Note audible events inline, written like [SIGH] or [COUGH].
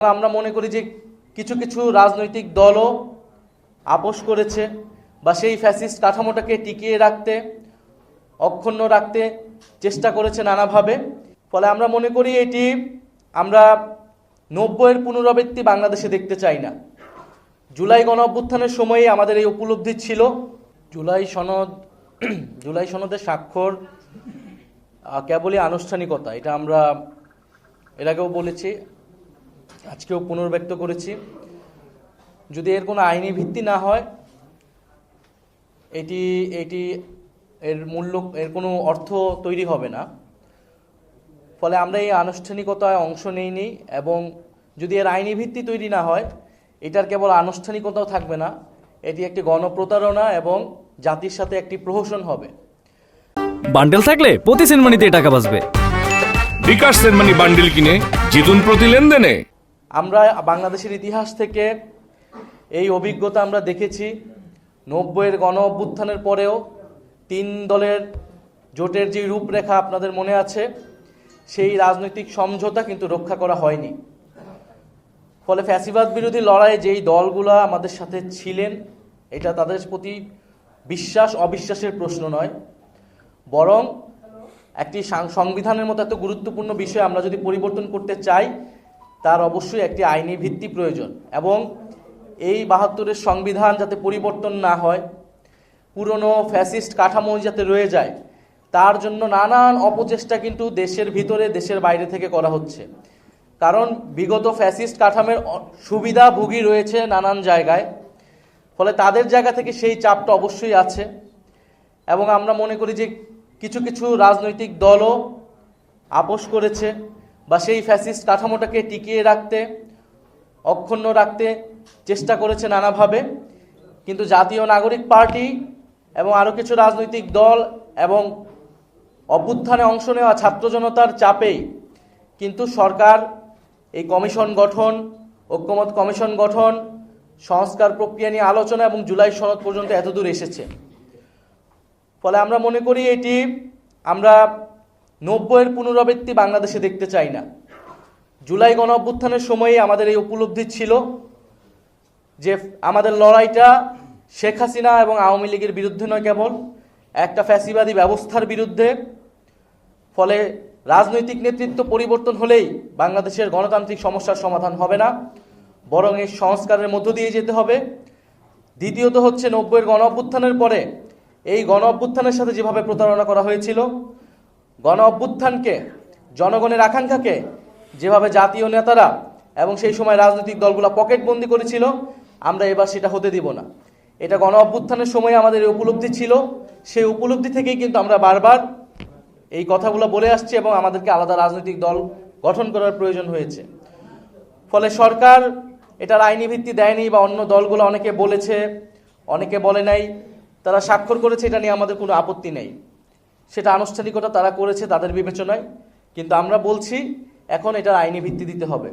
আমরা মনে করি যে কিছু কিছু রাজনৈতিক দলও আপোষ করেছে বা সেই ফ্যাসিস্ট কাঠামোটাকে টিকিয়ে রাখতে, অক্ষুণ্ণ রাখতে চেষ্টা করেছে নানাভাবে। ফলে আমরা মনে করি এটি আমরা নব্বইয়ের পুনরাবৃত্তি বাংলাদেশে দেখতে চাই না। জুলাই গণ অভ্যুত্থানের সময়ই আমাদের এই উপলব্ধি ছিল। জুলাই সনদ, [CLEARS THROAT] জুলাই সনদের স্বাক্ষর কেবলই আনুষ্ঠানিকতা, এটা আমরা এর আগেও বলেছি। আজকেও পুনর্ব্যক্ত করেছি। যদি এর কোনো আইনি ভিত্তি না হয় এটি এটি এর মূল্য এর কোনো অর্থ তৈরি হবে না। ফলে আমরা এই আনুষ্ঠানিকতায় অংশ নেইনি এবং যদি এর আইনি ভিত্তি তৈরি না হয় এটার কেবল আনুষ্ঠানিকতাও থাকবে না। এটি একটি গণপ্রতারণা এবং জাতির সাথে একটি প্রহসন হবে। বান্ডেল থাকলে প্রতি সেনমানিতে টাকা বাঁচবে। বিকাশ সেনমানি বান্ডেল কিনে জিতুন প্রতি লেনদেনে। আমরা বাংলাদেশের ইতিহাস থেকে এই অভিজ্ঞতা আমরা দেখেছি। নব্বইয়ের গণ অভ্যুত্থানের পরেও তিন দলের জোটের যে রূপরেখা আপনাদের মনে আছে, সেই রাজনৈতিক সমঝোতা কিন্তু রক্ষা করা হয়নি। ফলে ফ্যাসিবাদ বিরোধী লড়াইয়ে যেই দলগুলো আমাদের সাথে ছিলেন, এটা তাদের প্রতি বিশ্বাস, অবিশ্বাসের প্রশ্ন নয়। বরং একটি সংবিধানের মতো এত গুরুত্বপূর্ণ বিষয় আমরা যদি পরিবর্তন করতে চাই তার অবশ্যই একটি আইনি ভিত্তি প্রয়োজন এবং এই বাহাত্তরের সংবিধান যাতে পরিবর্তন না হয়, পুরনো ফ্যাসিস্ট কাঠামো যাতে রয়ে যায়, তার জন্য নানান অপচেষ্টা কিন্তু দেশের ভিতরে, দেশের বাইরে থেকে করা হচ্ছে। কারণ বিগত ফ্যাসিস্ট কাঠামের সুবিধাভোগী রয়েছে নানান জায়গায়, ফলে তাদের জায়গা থেকে সেই চাপটা অবশ্যই আছে। এবং আমরা মনে করি যে কিছু কিছু রাজনৈতিক দলও আপোষ করেছে। বা সেই ফ্যাসিস্ট কাঠামোটাকে টিকিয়ে রাখতে, অক্ষুণ্ণ রাখতে চেষ্টা করেছে নানাভাবে। কিন্তু জাতীয় নাগরিক পার্টি এবং আরও কিছু রাজনৈতিক দল এবং অভ্যুত্থানে অংশ নেওয়া ছাত্র জনতার চাপেই কিন্তু সরকার, এই কমিশন গঠন, ঐক্যমত কমিশন গঠন, সংস্কার প্রক্রিয়া নিয়ে আলোচনা এবং জুলাই সনদ পর্যন্ত এতদূর এসেছে। ফলে আমরা মনে করি এটি, আমরা নব্বইয়ের পুনরাবৃত্তি বাংলাদেশে দেখতে চাই না। জুলাই গণ অভ্যুত্থানের সময়ই আমাদের এই উপলব্ধি ছিল যে আমাদের লড়াইটা শেখ হাসিনা এবং আওয়ামী লীগের বিরুদ্ধে নয় কেবল, একটা ফ্যাসিবাদী ব্যবস্থার বিরুদ্ধে। ফলে রাজনৈতিক নেতৃত্ব পরিবর্তন হলেই বাংলাদেশের গণতান্ত্রিক সমস্যার সমাধান হবে না, বরং এই সংস্কারের মধ্য দিয়ে যেতে হবে। দ্বিতীয়ত হচ্ছে নব্বইয়ের গণ অভ্যুত্থানের পরে এই গণ অভ্যুত্থানের সাথে যেভাবে প্রতারণা করা হয়েছিল গণ অভ্যুত্থানকে, জনগণের আকাঙ্ক্ষাকে যেভাবে জাতীয় নেতারা এবং সেই সময় রাজনৈতিক দলগুলো পকেটবন্দি করেছিল, আমরা এবার সেটা হতে দিব না। এটা গণ অভ্যুত্থানের সময় আমাদের উপলব্ধি ছিল। সেই উপলব্ধি থেকেই কিন্তু আমরা বারবার এই কথাগুলো বলে আসছি এবং আমাদেরকে আলাদা রাজনৈতিক দল গঠন করার প্রয়োজন হয়েছে। ফলে সরকার এটার আইনি ভিত্তি দেয়নি বা অন্য দলগুলো অনেকে বলেছে, অনেকে বলে নাই, তারা স্বাক্ষর করেছে, এটা নিয়ে আমাদের কোনো আপত্তি নেই। সেটা আনুষ্ঠানিকতা তারা করেছে তাদের বিবেচনায়। কিন্তু আমরা বলছি, এখন এটার আইনি ভিত্তি দিতে হবে।